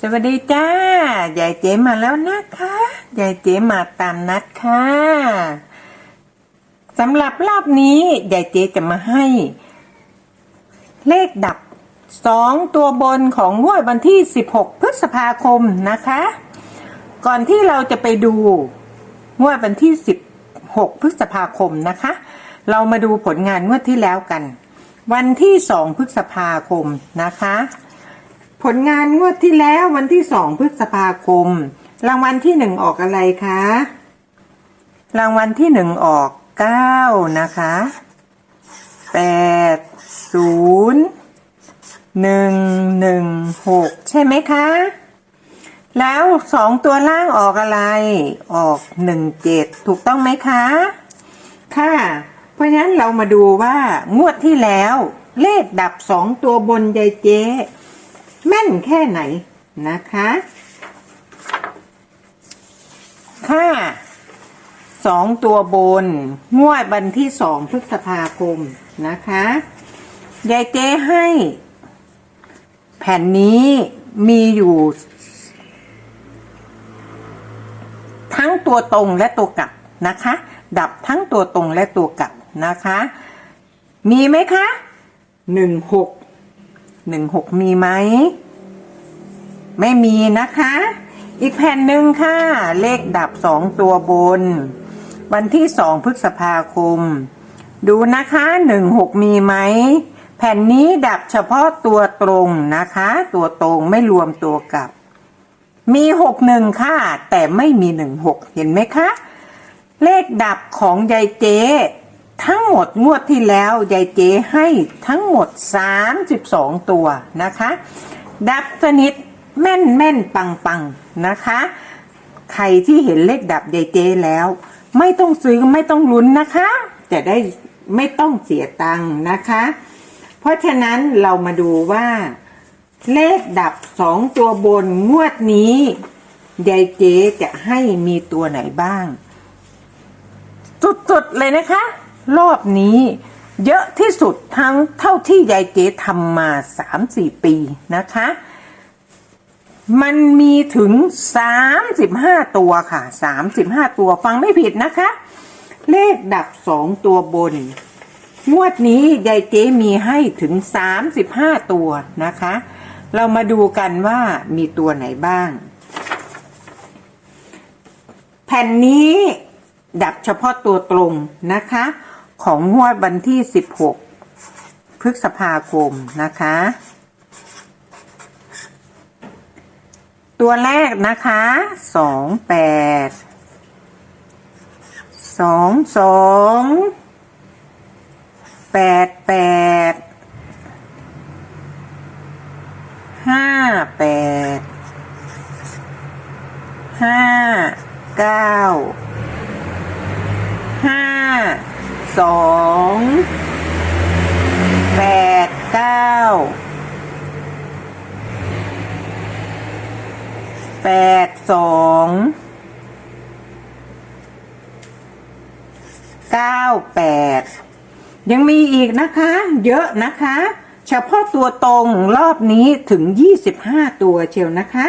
สวัสดีจ้า ยายเจ๊มาแล้วนะคะ ยายเจ๊มาตามนัดค่ะสำหรับรอบนี้ ยายเจ๊จะมาให้ เลขดับสองตัวบนของงวดวันที่ 16 พฤษภาคมนะคะ ก่อนที่เราจะไปดูงวดวันที่ 16 พฤษภาคมนะคะ เรามาดูผลงานงวดที่แล้วกัน วันที่ 2 พฤษภาคมนะคะ ผลงานงวดที่แล้ววันที่2พฤษภาคม รางวัลที่หนึ่งออกอะไรคะ รางวัลที่หนึ่งออก9นะคะ8 0 1 1 6ใช่ไหมคะ แล้วสองตัวล่างออกอะไร ออกหนึ่งเจ็ดถูกต้องไหมคะ ค่ะ เพราะฉะนั้นเรามาดูว่างวดที่แล้วเลขดับสองตัวบนยายเจ๊ แม่นแค่ไหนนะคะค่ะสองตัวบน งวดวันที่สองพฤษภาคมนะคะยายเจ๊ให้ แผ่นนี้มีอยู่ ทั้งตัวตรงและตัวกลับนะคะ ดับทั้งตัวตรงและตัวกลับนะคะ มีไหมคะหนึ่งหก หนึ่งหกมีไหม ไม่มีนะคะ อีกแผ่นหนึ่งค่ะ เลขดับสองตัวบน วันที่สองพฤษภาคม ดูนะคะหนึ่งหกมีไหม แผ่นนี้ดับเฉพาะตัวตรงนะคะ ตัวตรงไม่รวมตัวกลับ มีหกหนึ่งค่ะ แต่ไม่มีหนึ่งหกเห็นไหมคะ เลขดับของยายเจ๊ ทั้งหมดงวดที่แล้วยายเจให้ทั้งหมด 32 ตัวนะคะ ดับสนิทแม่นแม่นปังปังนะคะ ใครที่เห็นเลขดับยายเจแล้ว ไม่ต้องซื้อไม่ต้องลุ้นนะคะ จะได้ไม่ต้องเสียตังค์นะคะ เพราะฉะนั้นเรามาดูว่า เลขดับสองตัวบนงวดนี้ยายเจจะให้มีตัวไหนบ้าง สุดๆเลยนะคะ รอบนี้ เยอะที่สุดทั้งเท่าที่ยายเจทำมาสามสี่ปีนะคะ มันมีถึงสามสิบห้าตัวค่ะสามสิบห้าตัวฟังไม่ผิดนะคะ เลขดับสองตัวบน งวดนี้ยายเจมีให้ถึงสามสิบห้าตัวนะคะ เรามาดูกันว่ามีตัวไหนบ้าง แผ่นนี้ดับเฉพาะตัวตรงนะคะ ของงวดวันที่ 16 พฤษภาคมนะคะ ตัวแรกนะคะ สองแปด สองสอง แปดแปด ห้าแปด ห้าเก้าห้า สองแปดเก้าแปดสองเก้าแปดยังมีอีกนะคะ เยอะนะคะ เฉพาะตัวตรงรอบนี้ถึง25ตัวเชียวนะคะ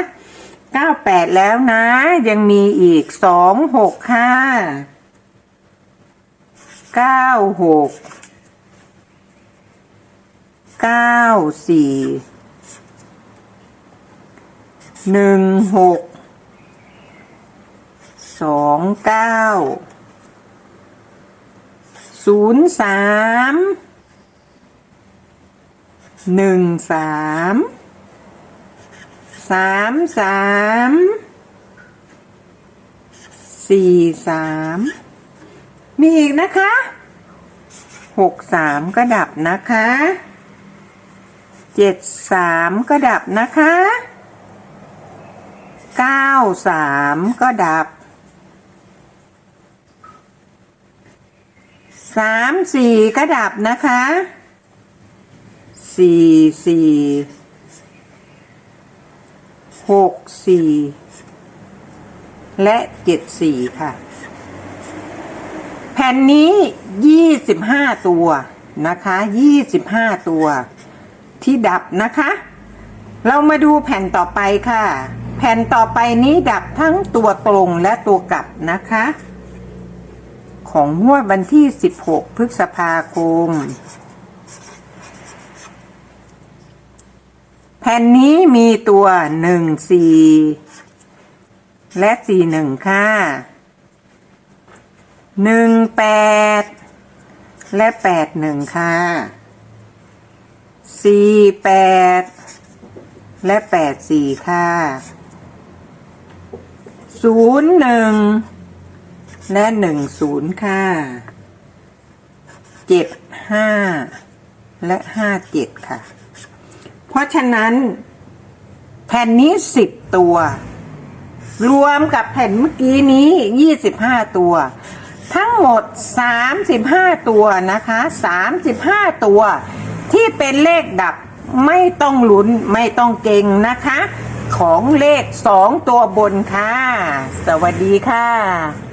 98แล้วนะ ยังมีอีก26ค่ะ เก้าหกเก้าสี่หนึ่งหกสองเก้าศูนย์สามหนึ่งสามสามสามสี่สาม มีอีกนะคะหกสามก็ดับนะคะเจ็ดสามก็ดับนะคะเก้าสามก็ดับสามสี่ก็ดับนะคะสี่สี่หกสี่และเจ็ดสี่ค่ะ แผ่นนี้ยี่สิบห้าตัวนะคะยี่สิบห้าตัว ที่ดับนะคะ เรามาดูแผ่นต่อไปค่ะ แผ่นต่อไปนี้ดับทั้งตัวตรงและตัวกลับนะคะ ของงวดวันที่16พฤษภาคมแผ่นนี้มีตัว1 4และ4 1ค่ะ หนึ่งแปดและแปดหนึ่งค่ะสี่แปดและแปดสี่ค่ะศูนย์หนึ่งและหนึ่งศูนย์ค่ะเจ็ดห้าและห้าเจ็ดค่ะ เพราะฉะนั้น แผ่นนี้สิบตัว รวมกับแผ่นเมื่อกี้นี้ยี่สิบห้าตัว ทั้งหมด 35 ตัวนะคะ 35 ตัว ที่เป็นเลขดับไม่ต้องลุ้นไม่ต้องเก่งนะคะ ของเลข 2 ตัวบนค่ะ สวัสดีค่ะ